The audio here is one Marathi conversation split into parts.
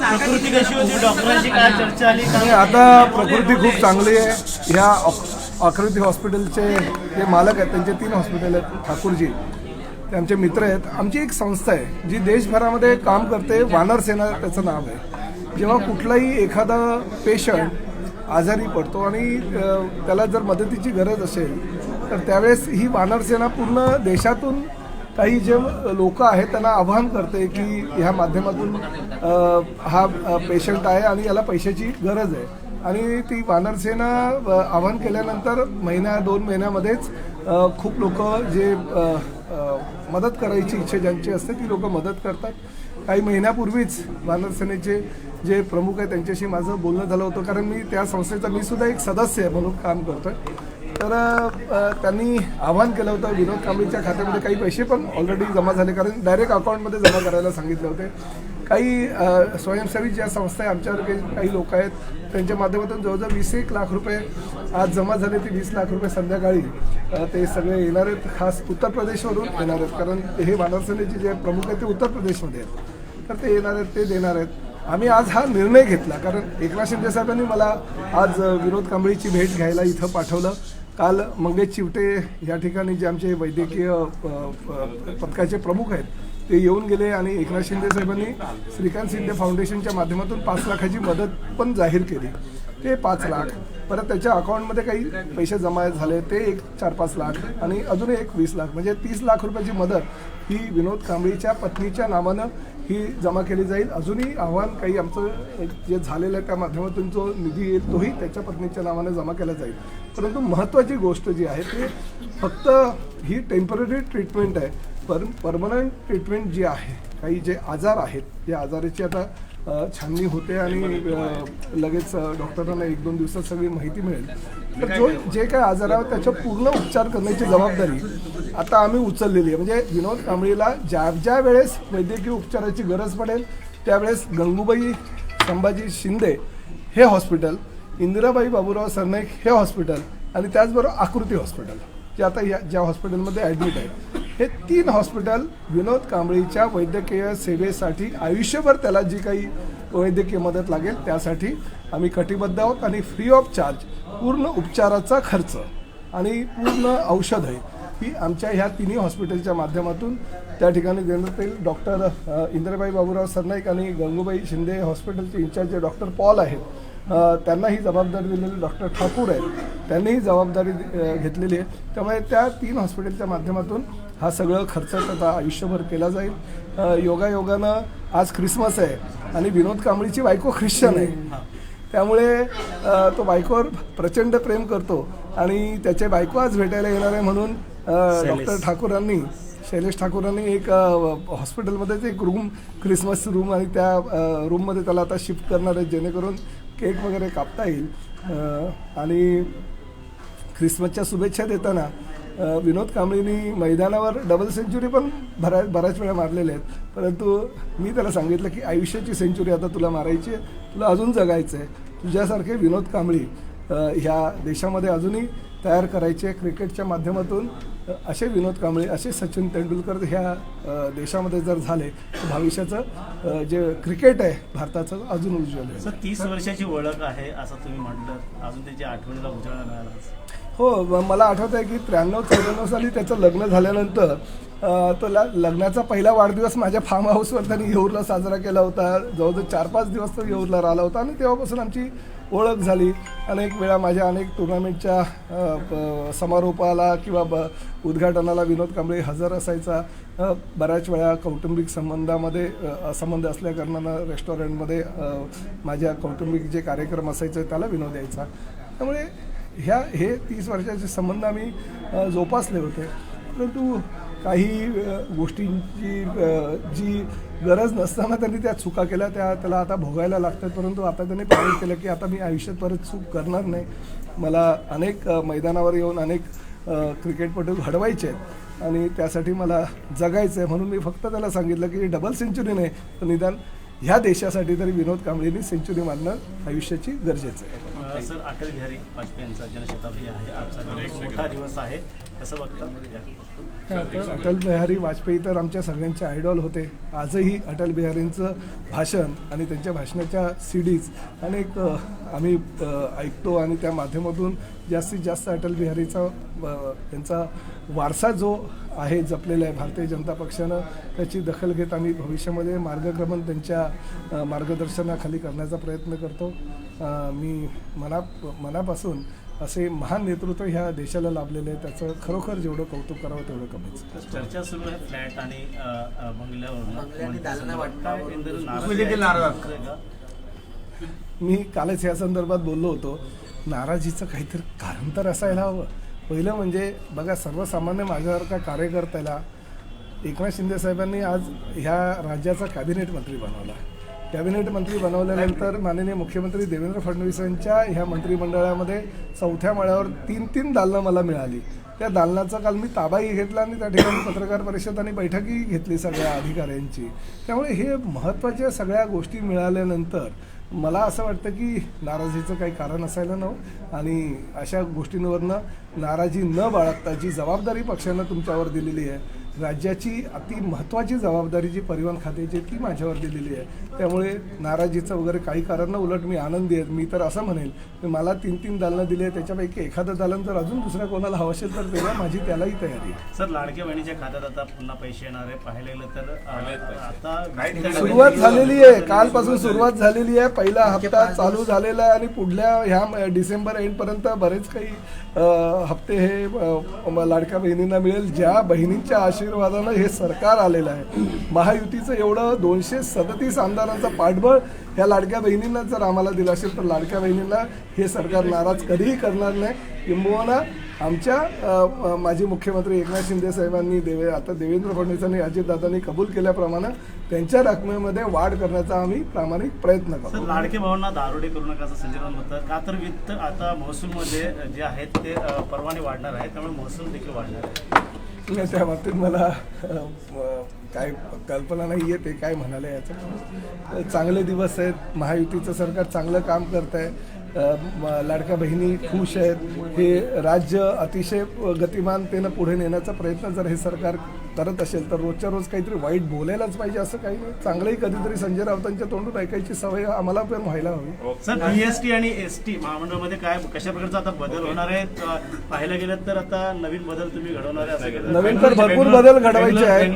प्रकृती कशी होती? काय चर्चा आली? आणि आता प्रकृती खूप चांगली आहे. ह्या आकृती हॉस्पिटलचे जे मालक आहेत त्यांचे तीन हॉस्पिटल आहेत ठाकूरजी. ते आमचे मित्र आहेत. आमची एक संस्था आहे जी देशभरामध्ये काम करते. वानर सेना त्याचं नाव आहे. जेव्हा कुठलाही एखादा पेशंट आजारी पडतो आणि त्याला जर मदतीची गरज असेल तर त्यावेळेस ही वानरसेना पूर्ण देशातून काही जे लोक आहेत त्यांना आव्हान करते की ह्या माध्यमातून हा पेशंट आहे आणि याला पैशाची गरज आहे. आणि ती वानरसेना अ, आवाहन केल्यानंतर महिन्या दोन महिन्यामध्येच खूप लोक जे मदत करायची इच्छा ज्यांची असते ती लोक मदत करतात. काही महिन्यापूर्वीच वानरसेनेचे जे प्रमुख आहेत त्यांच्याशी माझं बोलणं झालं होतं. कारण मी त्या संस्थेचा मी सुद्धा एक सदस्य आहे म्हणून काम करतोय. तर त्यांनी आवाहन केलं होतं विनोद कांबळीच्या खात्यामध्ये काही पैसे पण ऑलरेडी जमा झाले. कारण डायरेक्ट अकाउंटमध्ये जमा करायला सांगितले होते. काही स्वयंसेवी ज्या संस्था आहे आमच्यावर काही काही लोक आहेत त्यांच्या माध्यमातून जवळजवळ वीस एक लाख रुपये आज जमा झाले. ते वीस लाख रुपये संध्याकाळी ते सगळे येणार आहेत. खास उत्तर प्रदेशवरून येणार आहेत. कारण हे वानरसेनेचे जे प्रमुख आहेत ते उत्तर प्रदेशमध्ये आहेत. तर ते येणार आहेत ते देणार आहेत. आम्ही आज हा निर्णय घेतला. कारण एकनाथ शिंदे साहेबांनी मला आज विनोद कांबळीची भेट घ्यायला इथं पाठवलं. काल मंगेश चिवटे या ठिकाणी जे आमचे वैद्यकीय पथकाचे प्रमुख आहेत ते येऊन गेले आणि एकनाथ शिंदे साहेबांनी श्रीकांत शिंदे फाउंडेशनच्या माध्यमातून पाच लाखाची मदत पण जाहीर केली. ते पाच लाख. परत त्याच्या अकाउंटमध्ये काही पैसे जमा झाले ते एक चार पाच लाख आणि अजून एक वीस लाख. म्हणजे तीस लाख रुपयाची मदत ही विनोद कांबळीच्या पत्नीच्या नावानं ही जमा केली जाईल. अजूनही आव्हान काही आमचं जे झालेलं आहे त्या माध्यमातून जो निधी येईल तोही त्याच्या पत्नीच्या नावाने जमा केला जाईल. परंतु महत्त्वाची गोष्ट जी आहे ती फक्त ही टेंपररी ट्रीटमेंट आहे पर परमनंट ट्रीटमेंट जी आहे काही जे आजार आहेत या आजाराची आता छाननी होते आणि लगेच डॉक्टरांना एक दोन दिवसात सगळी माहिती मिळेल. तर जो जे काय आजार आहे पूर्ण उपचार करण्याची जबाबदारी आता आम्ही उचललेली आहे. म्हणजे विनोद कांबळीला ज्या ज्या वेळेस वैद्यकीय उपचाराची गरज पडेल त्यावेळेस गंगूबाई संभाजी शिंदे हे हॉस्पिटल इंदिराबाई बाबूराव सरनाईक हे हॉस्पिटल आणि त्याचबरोबर आकृती हॉस्पिटल. जे आता या ज्या हॉस्पिटलमध्ये ॲडमिट आहे हे तीन हॉस्पिटल विनोद कांबळीच्या वैद्यकीय सेवेसाठी आयुष्यभर त्याला जी काही वैद्यकीय मदत लागेल त्यासाठी आम्ही कटिबद्ध आहोत आणि फ्री ऑफ चार्ज पूर्ण उपचाराचा खर्च आणि पूर्ण औषध आहे ही आमच्या ह्या तिन्ही हॉस्पिटलच्या माध्यमातून त्या ठिकाणी देण्यात येईल डॉक्टर इंद्रबाई बाबूराव सरनाईक आणि गंगूबाई शिंदे हॉस्पिटलचे इंचार्ज डॉक्टर पॉल आहेत. त्यांना ही जबाबदारी दिलेली डॉक्टर ठाकूर आहेत. त्यांनी ही जबाबदारी घेतलेली आहे. त्यामुळे त्या तीन हॉस्पिटलच्या माध्यमातून हा सगळं खर्च त्याचा आयुष्यभर केला जाईल. योगायोगानं आज ख्रिसमस आहे आणि विनोद कांबळीची बायको ख्रिश्चन आहे. त्यामुळे तो बायकोवर प्रचंड प्रेम करतो आणि त्याचे बायको आज भेटायला येणार आहे म्हणून डॉक्टर ठाकूरांनी शैलेश ठाकूरांनी एक हॉस्पिटलमध्येच एक रूम क्रिसमस रूम आणि त्या रूममध्ये त्याला आता शिफ्ट करणार आहे जेणेकरून केक वगैरे कापता येईल. आणि ख्रिसमसच्या शुभेच्छा देताना विनोद कांबळीनी मैदानावर डबल सेंचुरी पण भरा बऱ्याच वेळा मारलेल्या आहेत. परंतु मी त्याला सांगितलं की आयुष्याची सेंचुरी आता तुला मारायची आहे तुला अजून जगायचं आहे. तुझ्यासारखे विनोद कांबळी ह्या देशामध्ये अजूनही तयार करायचे क्रिकेटच्या माध्यमातून असे विनोद कांबळे असे सचिन तेंडुलकर ह्या देशामध्ये जर झाले तर भविष्याचं जे क्रिकेट आहे भारताचं अजून उज्ज्वल आहे. सर तीस वर्षाची ओळख आहे असं तुम्ही म्हटलं. अजून त्याची आठवणीला उजाळा मिळाला. हो मला आठवत आहे की त्र्याण्णव चौऱ्याण्णव साली त्याचं लग्न झाल्यानंतर तो ल लग्नाचा पहिला वाढदिवस माझ्या फार्म हाऊसवर त्यांनी येऊरला साजरा केला होता. जवळजवळ चार पाच दिवस तो येऊरला राहिला होता आणि तेव्हापासून आमची ओळख झाली. अनेक वेळा माझ्या अनेक टुर्नामेंटच्या समारोपाला किंवा ब उद्घाटनाला विनोद कांबळे हजर असायचा. बऱ्याच वेळा कौटुंबिक संबंधामध्ये संबंध असल्याकारणानं रेस्टॉरंटमध्ये माझ्या कौटुंबिक जे कार्यक्रम असायचे त्याला विनोद यायचा. त्यामुळे ह्या हे तीस वर्षाचे संबंध आम्ही जोपासले होते. परंतु काही गोष्टींची जी गरज नसताना त्यांनी त्या चुका केल्या त्या त्याला आता भोगायला लागतात. परंतु आता त्यांनी पालन केलं की आता मी आयुष्यात परत चूक करणार नाही. मला अनेक मैदानावर येऊन अनेक क्रिकेटपटू घडवायचे आहेत. आणि त्यासाठी मला जगायचं आहे म्हणून मी फक्त त्याला सांगितलं की डबल सेंचुरी नाही तर निदान ह्या देशासाठी तरी विनोद कांबळेंनी सेंचुरी मारणं आयुष्याची गरजेचं आहे. सर अटल बिहारी वाजपेयी यांचा जनशताब्दी आहे. आजचा दिवस मोठा दिवस आहे. कसं बघता? अटल बिहारी वाजपेयी तर आमच्या सगळ्यांचे आयडॉल होते. आजही अटल बिहारींचं भाषण आणि त्यांच्या भाषणाच्या सीडीज अनेक आम्ही ऐकतो आणि त्या माध्यमातून जास्तीत जास्त अटल बिहारीचा त्यांचा वारसा जो आहे जपलेला आहे भारतीय जनता पक्षानं त्याची दखल घेत आम्ही भविष्यामध्ये मार्गक्रमण त्यांच्या मार्गदर्शनाखाली करण्याचा प्रयत्न करतो. मी मना मनापासून असे महान नेतृत्व ह्या देशाला लाभलेले आहे त्याचं खरोखर जेवढं कौतुक करावं तेवढं कमीच. चर्चा सुरू आहे फ्लॅट आणि. आहे? का? मी कालच या संदर्भात बोललो होतो नाराजीचं काहीतरी कारण तर असायला हवं. पहिलं म्हणजे बघा सर्वसामान्य माझ्यासारखा कार्यकर्त्याला एकनाथ शिंदे साहेबांनी आज ह्या राज्याचा कॅबिनेट मंत्री बनवला. कॅबिनेट मंत्री बनवल्यानंतर माननीय मुख्यमंत्री देवेंद्र फडणवीसांच्या ह्या मंत्रिमंडळामध्ये चौथ्या माळ्यावर तीन तीन दालनं मला मिळाली. त्या दालनाचा काल मी ताबाही घेतला आणि त्या ठिकाणी पत्रकार परिषद आणि बैठकही घेतली सगळ्या अधिकाऱ्यांची. त्यामुळे हे महत्त्वाच्या सगळ्या गोष्टी मिळाल्यानंतर मला असं वाटतं की नाराजीचं काही कारण असायला नव्हतं आणि अशा गोष्टींवरनं नाराजी न बाळगता जी जबाबदारी पक्षानं तुमच्यावर दिलेली आहे राज्याची अति महत्त्वाची जबाबदारी जी परिवहन खात्याची ती माझ्यावर दिलेली आहे. त्यामुळे नाराजीचं वगैरे काही कारण न उलट मी आनंदी आहे. मी तर असं म्हणेल की मला तीन तीन दालनं दिली आहे त्याच्यापैकी एखादं दालन जर अजून दुसऱ्या कोणाला हवं असेल तर तेव्हा माझी त्यालाही तयारी आहे. सर लाडक्या बहिणीच्या खात्यात आता पुन्हा पैसे येणार आहे पाहायला गेलं तर आता सुरुवात झालेली आहे. कालपासून सुरुवात झालेली आहे. पहिला हप्ता चालू झालेला आहे आणि पुढल्या ह्या डिसेंबर एंडपर्यंत बरेच काही हप्ते हे लाडक्या बहिणींना मिळेल. ज्या बहिणींच्या आशीर्वादानं हे सरकार आलेलं आहे. महायुतीचं एवढं दोनशे सदतीस आमदारांचा पाठबळ ह्या लाडक्या बहिणींना जर आम्हाला दिलं असेल तर लाडक्या बहिणींना हे सरकार नाराज कधीही करणार नाही. किंबहुना आमच्या माजी मुख्यमंत्री एकनाथ शिंदे साहेबांनी देवे आता देवेंद्र फडणवीसांनी अजितदादांनी कबूल केल्याप्रमाणे त्यांच्या रकमेमध्ये वाढ करण्याचा आम्ही प्रामाणिक प्रयत्न करतो. लाडके भावांना दारोडे करू नका असं संजय राऊत म्हणतात. का तर वित्त आता महसूलमध्ये जे आहेत ते परवाने वाढणार आहे त्यामुळे महसूल देखील वाढणार आहे नाही, त्या बाबतीत मला काय कल्पना नाही आहे ते काय म्हणाले याचं. चांगले दिवस आहेत महायुतीचं सरकार चांगलं काम करत आहे लाडक्या बहिणी खुश आहेत. हे राज्य अतिशय गतिमानतेनं पुढे नेण्याचा प्रयत्न जर हे सरकार करत असेल तर रोजच्या रोज काहीतरी वाईट बोलायलाच पाहिजे असं काही नाही. चांगलंही कधीतरी संजय राऊतांच्या तोंडून ऐकायची सवय आम्हाला पण व्हायला हवी. सर बीएसटी आणि एस टी महामंडळामध्ये काय कशा प्रकारचा आता बदल होणार आहे? पाहायला गेलं तर आता नवीन बदल तुम्ही घडवणार आहे. नवीन तर भरपूर बदल घडवायचे आहेत.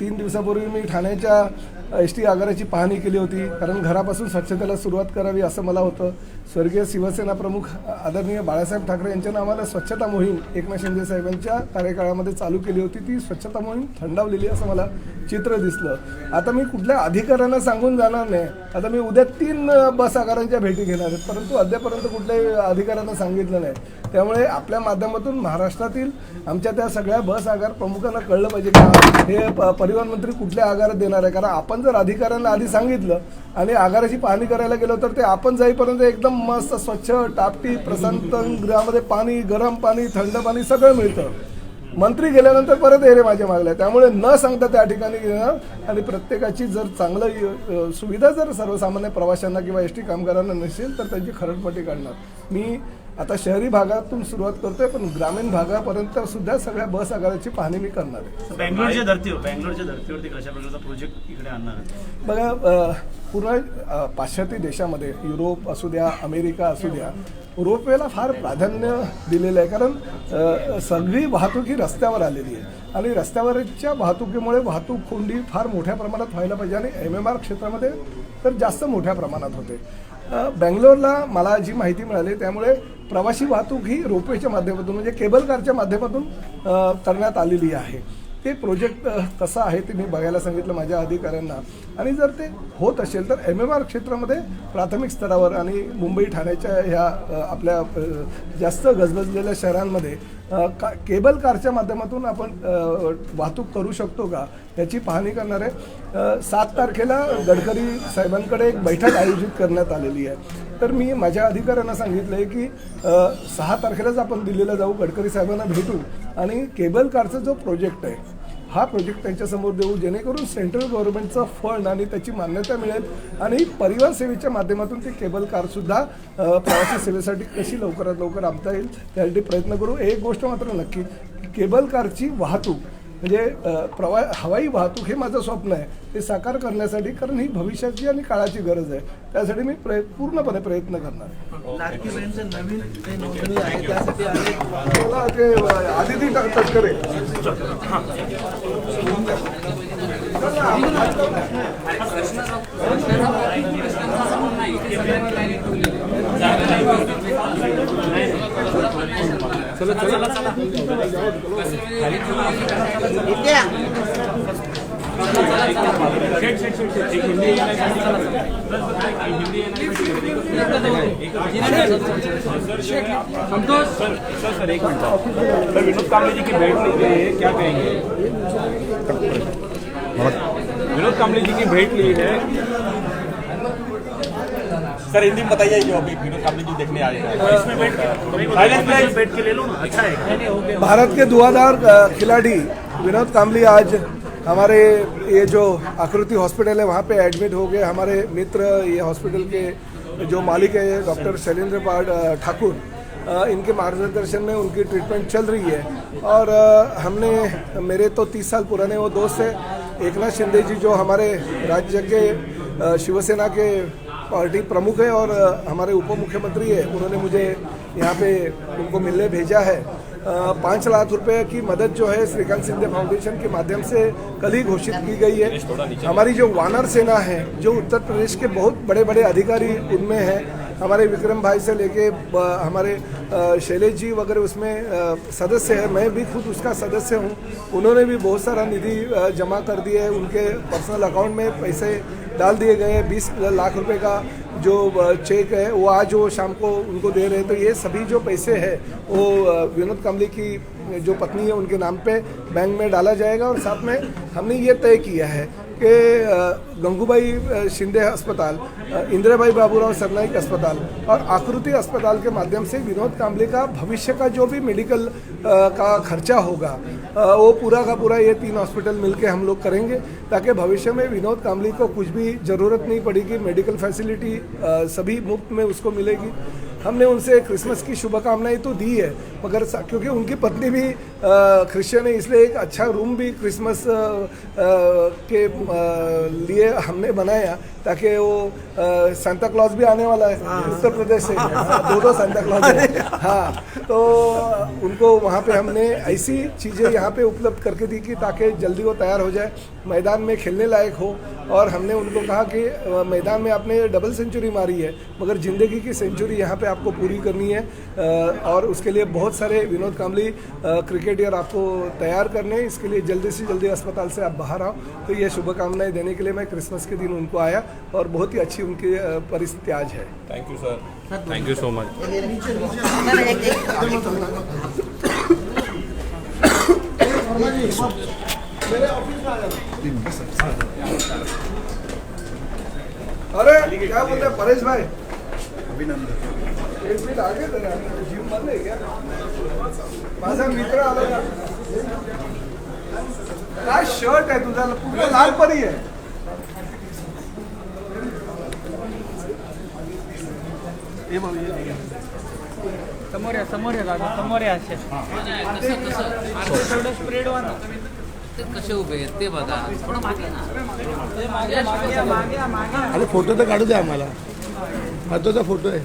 तीन दिवसापूर्वी मी ठाण्याच्या एस टी आगाराची पाहणी केली होती. कारण घरापासून स्वच्छतेला सुरुवात करावी असं मला होतं. स्वर्गीय शिवसेना प्रमुख आदरणीय बाळासाहेब ठाकरे यांच्यानं आम्हाला स्वच्छता मोहीम एकनाथ शिंदे साहेबांच्या कार्यकाळामध्ये चालू केली होती. ती स्वच्छता मोहीम थंडावलेली असं मला चित्र दिसलं. आता मी कुठल्या अधिकाऱ्यांना सांगून जाणार नाही. आता मी उद्या तीन बस आगारांच्या भेटी घेणार आहेत. परंतु अद्यापर्यंत कुठल्याही अधिकाऱ्यांना सांगितलं नाही. त्यामुळे आपल्या माध्यमातून महाराष्ट्रातील आमच्या त्या सगळ्या बस आगार प्रमुखांना कळलं पाहिजे की हे प- परिवहन मंत्री कुठल्या आगारात देणार आहे. कारण आपण जर अधिकाऱ्यांना आधी सांगितलं आणि आगाराची पाहणी करायला गेलो तर ते आपण जाईपर्यंत एकदम मस्त स्वच्छ टापटी प्रशांत गृहामध्ये पाणी गरम पाणी थंड पाणी सगळं मिळतं. मंत्री गेल्यानंतर परत एरे माझ्या मागल्या. त्यामुळे न सांगता त्या ठिकाणी घेणार आणि प्रत्येकाची जर चांगलं सुविधा जर सर्वसामान्य प्रवाशांना किंवा एस टी कामगारांना नसेल तर त्यांची खरडपट्टी काढणार. मी आता शहरी भागातून सुरुवात करतोय पण ग्रामीण भागापर्यंत सुद्धा सगळ्या बस आगाराची पाहणी मी करणार आहे. बेंगलोरच्या धर्तीवर बेंगलोरच्या धर्तीवरती कशा प्रकारचा प्रोजेक्ट इकडे आणणार आहे बघा पूर्ण पाश्चात्य देशामध्ये युरोप असू द्या अमेरिका असू द्या रोपवेला फार प्राधान्य दिलेलं आहे. कारण सगळी वाहतूक ही रस्त्यावर आलेली आहे. आणि रस्त्यावरच्या वाहतुकीमुळे वाहतूक कोंडी फार मोठ्या प्रमाणात व्हायला पाहिजे आणि एम एम आर क्षेत्रामध्ये तर जास्त मोठ्या प्रमाणात होते. बेंगलोरला मला जी माहिती मिळाली त्यामुळे प्रवासी वाहतूक ही रोपवेच्या माध्यमातून म्हणजे केबल कारच्या माध्यमातून करण्यात आलेली आहे. ते प्रोजेक्ट कसं आहे ते मी बघायला सांगितलं माझ्या अधिकाऱ्यांना. आणि जर ते होत असेल तर एम एम आर क्षेत्रामध्ये प्राथमिक स्तरावर आणि मुंबई ठाण्याच्या ह्या आपल्या जास्त गजबजलेल्या शहरांमध्ये का केबल कारच्या माध्यमातून आपण वाहतूक करू शकतो का? याची पाहणी करणारे सात तारखेला गडकरी साहेबांकडे एक बैठक आयोजित करण्यात आलेली आहे. तर मी माझ्या अधिकाऱ्यांना सांगितलं आहे की सहा तारखेलाच आपण दिल्लीला जाऊ गडकरी साहेबांना भेटू आणि केबल कारचा जो प्रोजेक्ट आहे हा प्रोजेक्ट त्यांच्यासमोर देऊ जेणेकरून सेंट्रल गव्हर्नमेंटचा फंड आणि त्याची मान्यता मिळेल. आणि परिवार सेवेच्या माध्यमातून ती केबल कारसुद्धा प्रवासी सेवेसाठी कशी लवकरात लवकर आणता येईल त्यासाठी प्रयत्न करू. एक गोष्ट मात्र नक्की केबल कारची वाहतूक म्हणजे प्रवा हवाई वाहतूक हे माझं स्वप्न आहे. ते साकार करण्यासाठी कारण ही भविष्याची आणि काळाची गरज आहे. त्यासाठी मी प्रय पूर्णपणे प्रयत्न करणार आहे. लाडकी बहीणचं नवीन जे नोंदणी आहे त्यासाठी अनेक मला ते अ, आदिती ट- तटकरे सर एक मिनट। सर विनोद कांबळे जी की भेंट ली है क्या कहेंगे विनोद कांबळे जी की भेंट ली है। सर हिंदी में बताइए जो अभी विनोद कांबले जी देखने आए हैं। इसमें बैठ के बैठ बैठ के ले लो? ना अच्छा है। भारत के दुआदार खिलाड़ी विनोद कामली आज हमारे ये जो आकृति हॉस्पिटल है वहाँ पे एडमिट हो गए। हमारे मित्र ये हॉस्पिटल के जो मालिक है डॉक्टर शैलेंद्र पाठ ठाकुर इनके मार्गदर्शन में उनकी ट्रीटमेंट चल रही है। और हमने मेरे तो तीस साल पुराने वो दोस्त हैं एकनाथ शिंदे जी जो हमारे राज्य के शिवसेना के पार्टी प्रमुख है और हमारे उप मुख्यमंत्री है। उन्होंने मुझे यहाँ पे उनको मिलने भेजा है। पाँच लाख रुपए की मदद जो है श्रीकांत सिंधे फाउंडेशन के माध्यम से कल ही घोषित की गई है। हमारी जो वानर सेना है जो उत्तर प्रदेश के बहुत बड़े बड़े अधिकारी उनमें हैं हमारे विक्रम भाई से लेके हमारे शैलेश जी वगैरह उसमें सदस्य है। मैं भी खुद उसका सदस्य हूँ। उन्होंने भी बहुत सारा निधि जमा कर दिया है। उनके पर्सनल अकाउंट में पैसे डाल दिए गए हैं। बीस लाख रुपए का जो चेक है, वो आज वो शाम को उनको दे रहे हैं। तो ये सभी जो पैसे है, वो विनोद कमली की, जो पत्नी है, उनके नाम पे बैंक में डाला जाएगा। और साथ में हमने ये तय किया है कि गंगूबाई शिंदे अस्पताल इंदिराबाई बाबूराव सरनाइक अस्पताल और आकृति अस्पताल के माध्यम से विनोद कामले का भविष्य का जो भी मेडिकल का खर्चा होगा वो पूरा का पूरा ये तीन हॉस्पिटल मिलके हम लोग करेंगे ताकि भविष्य में विनोद कामली को कुछ भी ज़रूरत नहीं पड़ेगी, मेडिकल फैसिलिटी सभी मुफ़्त में उसको मिलेगी। हमने उनसे क्रिसमस की शुभकामनाएं तो दी है मगर क्योंकि उनकी पत्नी भी क्रिश्चियन है इसलिए एक अच्छा रूम भी क्रिसमस के लिए हमने बनाया ताकि वो सांता क्लॉज भी आने वाला है उत्तर प्रदेश से। दो दो सांता क्लॉज हाँ। तो उनको वहाँ पे हमने ऐसी चीज़ें यहाँ पे उपलब्ध करके दी कि ताकि जल्दी वो तैयार हो जाए मैदान में खेलने लायक हो। और हमने उनको कहा कि मैदान में आपने डबल सेंचुरी मारी है मगर ज़िंदगी की सेंचुरी यहाँ पे आपको पूरी करनी है। और उसके लिए बहुत सारे विनोद कामली क्रिकेटर आपको तैयार करने हैं इसके लिए जल्दी से जल्दी अस्पताल से आप बाहर आओ। तो ये शुभकामनाएँ देने के लिए मैं क्रिसमस के दिन उनको आया और बहुत ही अच्छी उनकी परिस्थिति आज है। Thank you sir thank you so much अरे, क्या बोलते हैं? परेश भाई। अभिनंदन मित्र आला शर्ट आहे तुझा? पूर्ण लाल परी आहे समोर या समोर या दादा समोर या असे. थोडं स्प्रेड व्हा ना. ते कसे उभे आहेत ते बघा. थोडं मागे ना. ते मागे मागे या, मागे या, मागे. या. अरे फोटो तर काढू द्या आम्हाला. महत्त्वाचा फोटो आहे.